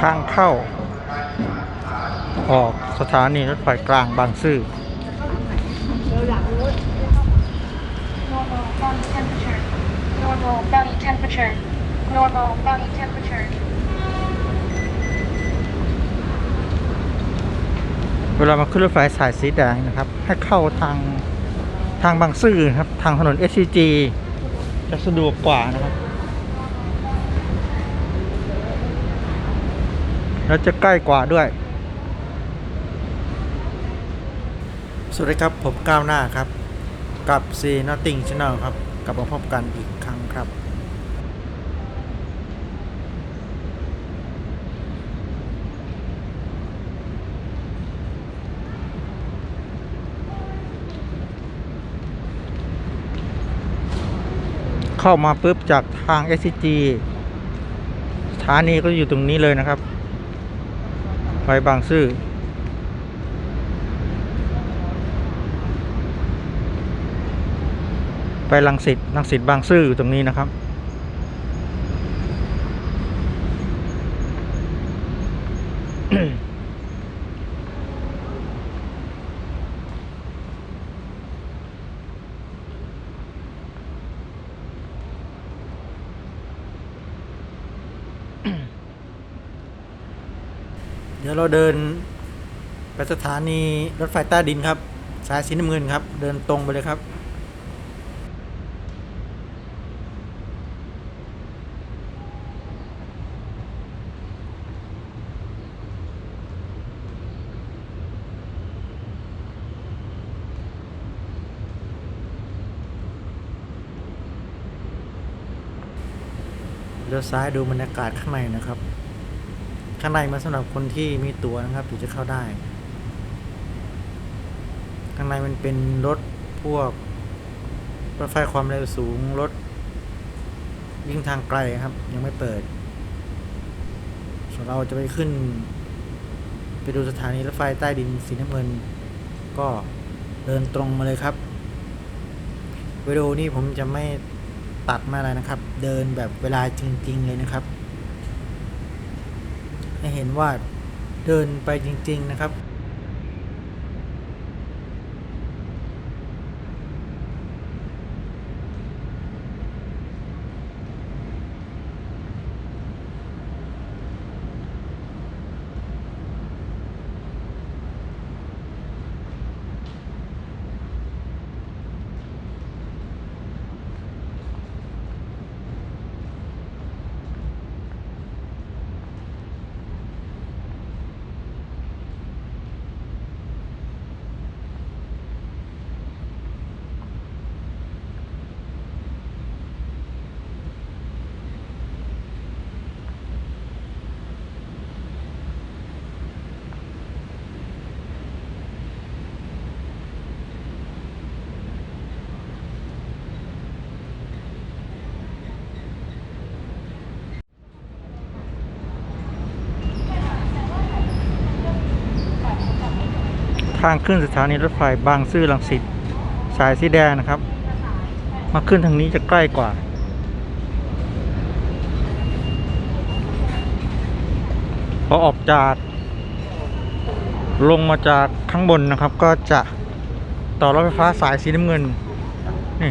ทางเข้า ออกสถานีรถไฟกลางบางซื่อเวลามาขึ้นรถไฟสายสีแดงนะครับ ให้เข้าทางทางบางซื่อครับ ทางถนน SCG จะสะดวกกว่านะครับ แล้วจะใกล้กว่าด้วย สวัสดีครับผมก้าวหน้าครับ กับ C Nothing Channel ครับ กลับมาพบกันอีกครั้งครับ เข้ามาปุ๊บจากทาง SCG สถานีก็อยู่ตรงนี้เลยนะครับ ไปบางซื่อไปลังสิตลังสิตบางซื่ออยู่ตรงนี้นะครับเดี๋ยวเราเดินไปสถานีรถไฟใต้ดินครับ สายสีน้ำเงินครับ เดินตรงไปเลยครับเลี้ยวซ้ายดูบรรยากาศข้างในนะครับ ข้างในมันสำหรับคนที่มีตั๋วนะครับถึงจะเข้าได้ ข้างในมันเป็นรถพวกรถไฟความเร็วสูงรถวิ่งทางไกลครับ ยังไม่เปิด ส่วนเราจะไปขึ้น ไปดูสถานีรถไฟใต้ดินสีน้ำเงิน ก็เดินตรงมาเลยครับวิดีโอนี้ผมจะไม่ตัดมาอะไรนะครับ เดินแบบเวลาจริง ๆ เลยนะครับ เห็นว่าเดินไปจริง ๆ นะครับ ทางขึ้นสถานีรถไฟบางซื่อลังสิตสายสีแดงนะครับ มาขึ้นทางนี้จะใกล้กว่าพอออกจากลงมาจากข้างบนนะครับ ก็จะต่อรถไฟฟ้าสายสีน้ำเงินนี่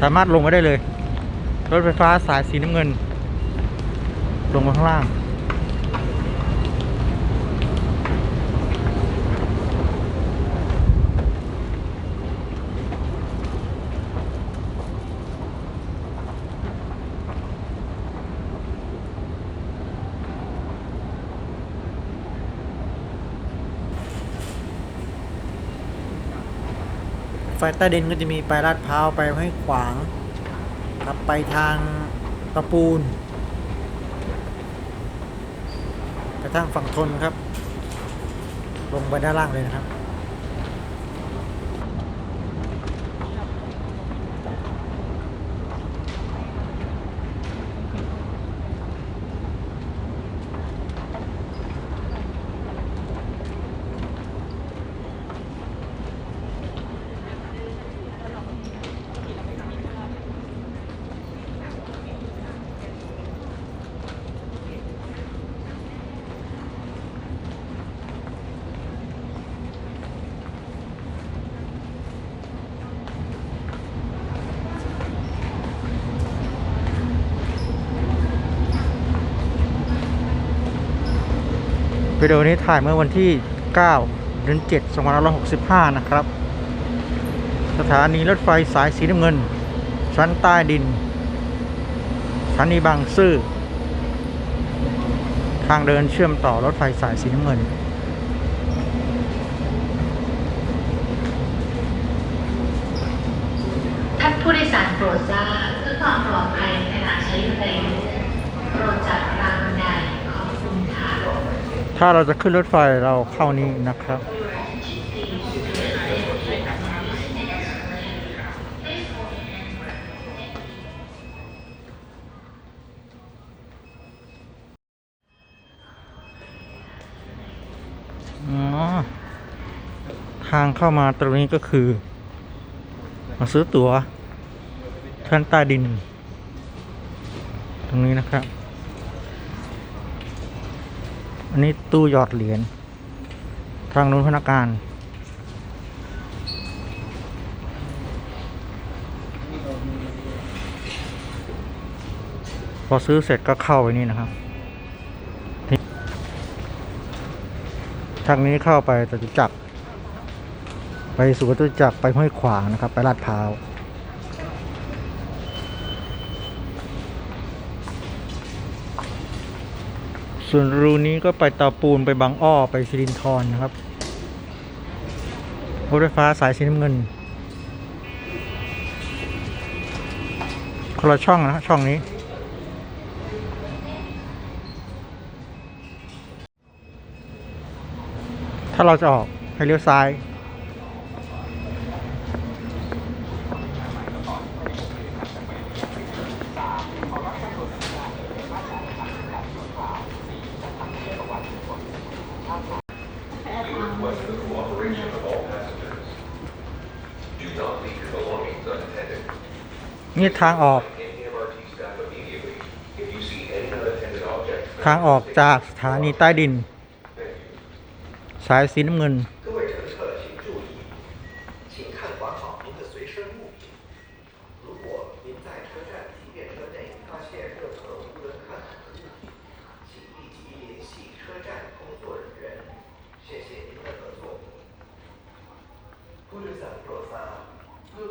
สามารถลงมาได้เลย รถไฟฟ้าสายสีน้ำเงิน ลงมาข้างล่าง ไฟใต้ดินก็จะมีไปลาดพร้าวไปให้ขวางกับไปทางตะปูน กระทั่งฝั่งทนครับ ลงไปด้านล่างเลยนะครับ วิดีโอนี้ถ่ายเมื่อวันที่9เดือน7 2565 นะครับ สถานีรถไฟสายสีน้ำเงิน ชั้นใต้ดินสถานีบางซื่อ ทางเดินเชื่อมต่อรถไฟสายสีน้ำเงิน ท่านผู้โดยสารโปรดทราบเพื่อความปลอดภัยในขณะใช้บันไดเลื่อนโปรดจัดรางบันไดขอบคุณค่ะ ถ้าเราจะขึ้นรถไฟเราเข้านี้นะครับอ๋อทางเข้ามาตรงนี้ก็คือ มาซื้อตั๋วท่านใต้ดิน ตรงนี้นะครับ อันนี้ตู้หยอดเหรียญทางนู้นพนักงานพอซื้อเสร็จก็เข้าไปนี่นะครับทางนี้เข้าไปจตุจักรไปสุจตุจักรไปห้วยขวางนะครับ ไปลาดพร้าว ส่วนรูนี้ก็ไปเตาปูนไปบางอ้อไปสิรินทรนะครับรถไฟฟ้าสายสีน้ำเงินคนละช่องนะช่องนี้ ถ้าเราจะออกให้เลี้ยวซ้าย นี่ทางออก ทางออกจากสถานีใต้ดิน สายสีน้ำเงิน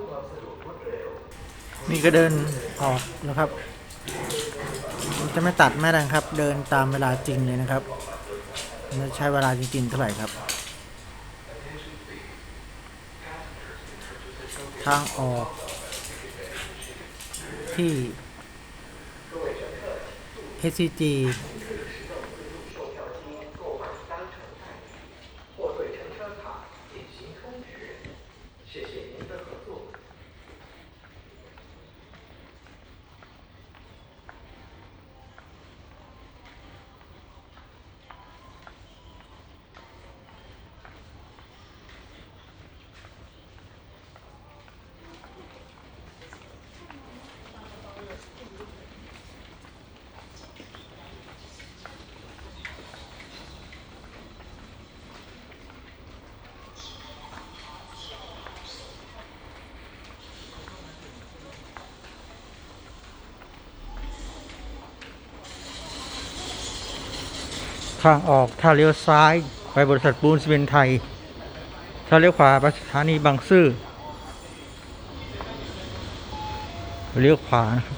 ความสะดวกรวดเร็ว นี่ก็เดินออกนะครับจะไม่ตัดไม่ดังครับ เดินตามเวลาจริงเลยนะครับไม่ใช้เวลาจริงๆเท่าไหร่ครับ ทางออก ที่ HCG ทางออกถ้าเลี้ยวซ้าย ไปบริษัทปูนซีเมนไทย ถ้าเลี้ยวขวาไปสถานีบางซื่อเลี้ยวขวานะครับ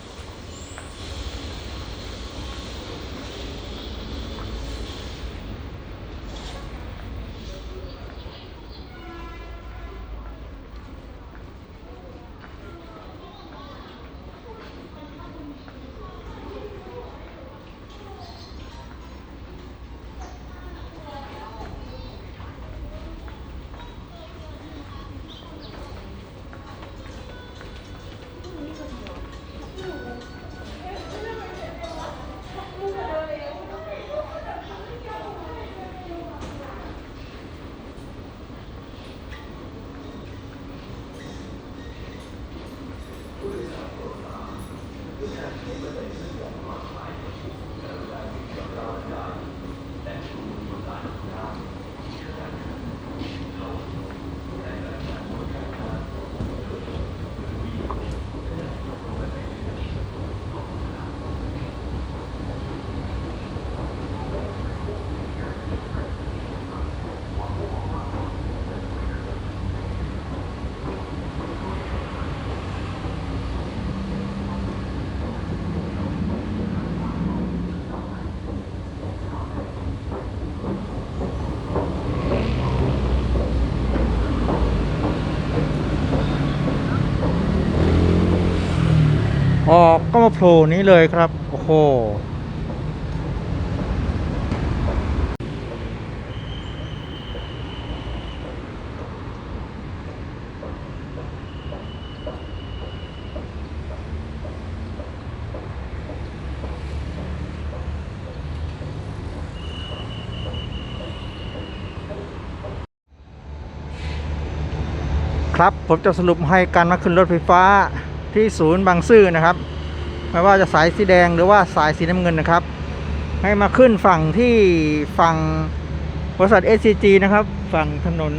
อกก็มาโผล่นี้เลยครับ โอ้โหครับ ผมจะสรุปให้การมาขึ้นรถไฟฟ้า ที่ศูนย์บางซื่อนะครับ ไม่ว่าจะสายสีแดงหรือว่าสายสีน้ำเงินนะครับ ให้มาขึ้นฝั่งที่ฝั่งบริษัท SCG นะครับ ฝั่งถนน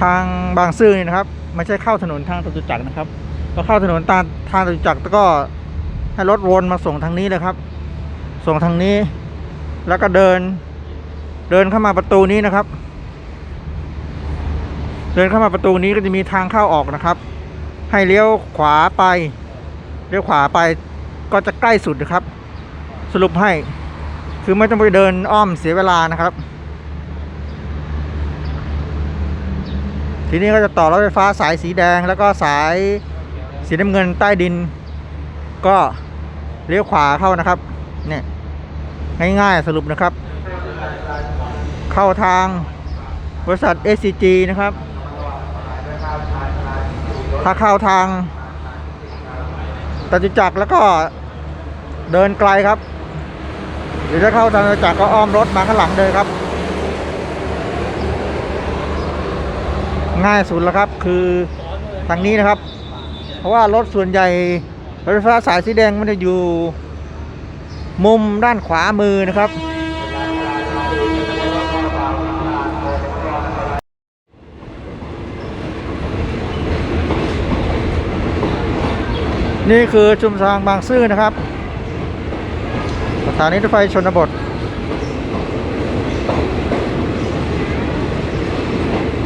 ทางบางซื่อนี่นะครับไม่ใช่เข้าถนนทางจตุจักรนะครับก็เข้าถนนตาทางจตุจักรแล้วก็ให้รถวนมาส่งทางนี้เลยครับ ส่งทางนี้ แล้วก็เดิน เดินเข้ามาประตูนี้นะครับ เดินเข้ามาประตูนี้ก็จะมีทางเข้าออกนะครับ ให้เลี้ยวขวาไป เลี้ยวขวาไปก็จะใกล้สุดนะครับ สรุปให้ คือไม่ต้องไปเดินอ้อมเสียเวลานะครับ ทีนี้ก็จะต่อรถไฟฟ้าสายสีแดงแล้วก็สายสีน้ำเงินใต้ดิน ก็เลี้ยวขวาเข้านะครับเนี่ยง่ายๆสรุปนะครับ เข้าทางบริษัท SCG นะครับ ถ้าเข้าทางตจตุจักรแล้วก็เดินไกลครับ หรือถ้าเข้าทางจตุจักรก็อ้อมรถมาข้างหลังเลยครับ ง่ายสุดแล้วครับคือทางนี้นะครับ เพราะว่ารถส่วนใหญ่รถไฟฟ้าสายสีแดงมันจะอยู่ มุมด้านขวามือนะครับ นี่คือชุมทางบางซื่อนะครับ สถานีรถไฟชนบท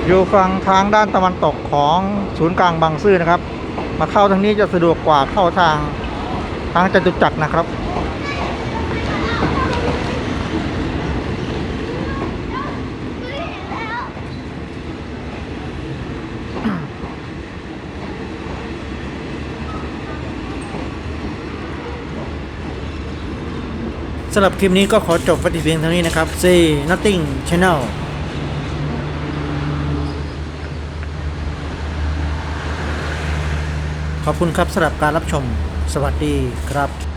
อยู่ฝั่งทางด้านตะวันตกของศูนย์กลางบางซื่อนะครับ มาเข้าทางนี้จะสะดวกกว่าเข้าทางทางจตุจักรนะครับ สำหรับคลิปนี้ก็ขอจบไว้ที่เพียงเท่านี้นะครับ Say Nothing Channel ขอบคุณครับสำหรับการรับชม สวัสดีครับ